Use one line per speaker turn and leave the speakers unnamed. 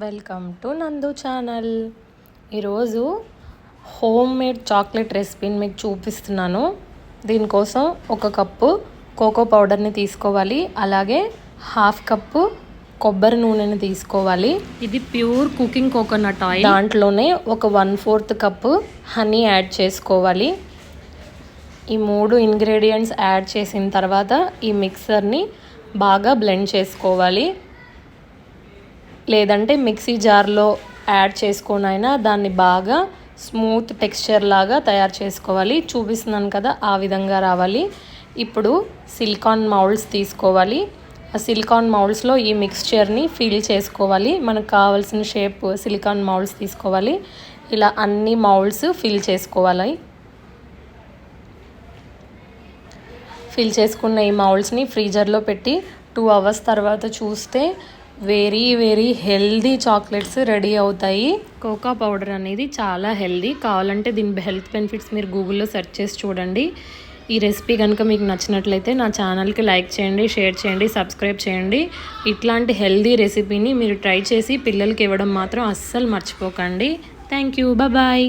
Welcome to Nandu channel. ఈరోజు home made chocolate రెసిపీని మీకు చూపిస్తున్నాను. దీనికోసం ఒక కప్పు కోకో పౌడర్ని తీసుకోవాలి. అలాగే హాఫ్ కప్పు కొబ్బరి నూనెని తీసుకోవాలి.
ఇది ప్యూర్ కుకింగ్ కోకోనట్ ఆయిల్.
దాంట్లోనే ఒక one fourth cup honey add చేసుకోవాలి. ఈ మూడు ఇంగ్రీడియంట్స్ యాడ్ చేసిన తర్వాత ఈ మిక్సర్ని బాగా బ్లెండ్ చేసుకోవాలి. లేదంటే మిక్సీ జార్లో యాడ్ చేసుకొనైనా దాన్ని బాగా స్మూత్ టెక్స్చర్ లాగా తయారు చేసుకోవాలి. చూపిస్తున్నాను కదా ఆ విధంగా రావాలి. ఇప్పుడు సిలికాన్ మౌల్డ్స్ తీసుకోవాలి. ఆ సిలికాన్ మౌల్డ్స్లో ఈ మిక్స్చర్ని ఫిల్ చేసుకోవాలి. మనకు కావాల్సిన షేప్ సిలికాన్ మౌల్డ్స్ తీసుకోవాలి. ఇలా అన్ని మౌల్డ్స్ ఫిల్ చేసుకోవాలి. ఫిల్ చేసుకున్న ఈ మౌల్డ్స్ని ఫ్రీజర్లో పెట్టి టూ అవర్స్ తర్వాత చూస్తే very very healthy chocolates ready అవుతాయి.
కోకా పౌడర్ అనేది చాలా హెల్దీ కావాలంటే దీని హెల్త్ బెనిఫిట్స్ మీరు గూగుల్లో సెర్చ్ చేసి చూడండి. ఈ రెసిపీ కనుక మీకు నచ్చినట్లయితే నా ఛానల్కి లైక్ చేయండి షేర్ చేయండి సబ్స్క్రైబ్ చేయండి. ఇట్లాంటి హెల్దీ రెసిపీని మీరు ట్రై చేసి పిల్లలకి ఇవ్వడం మాత్రం అస్సలు మర్చిపోకండి. Thank you bye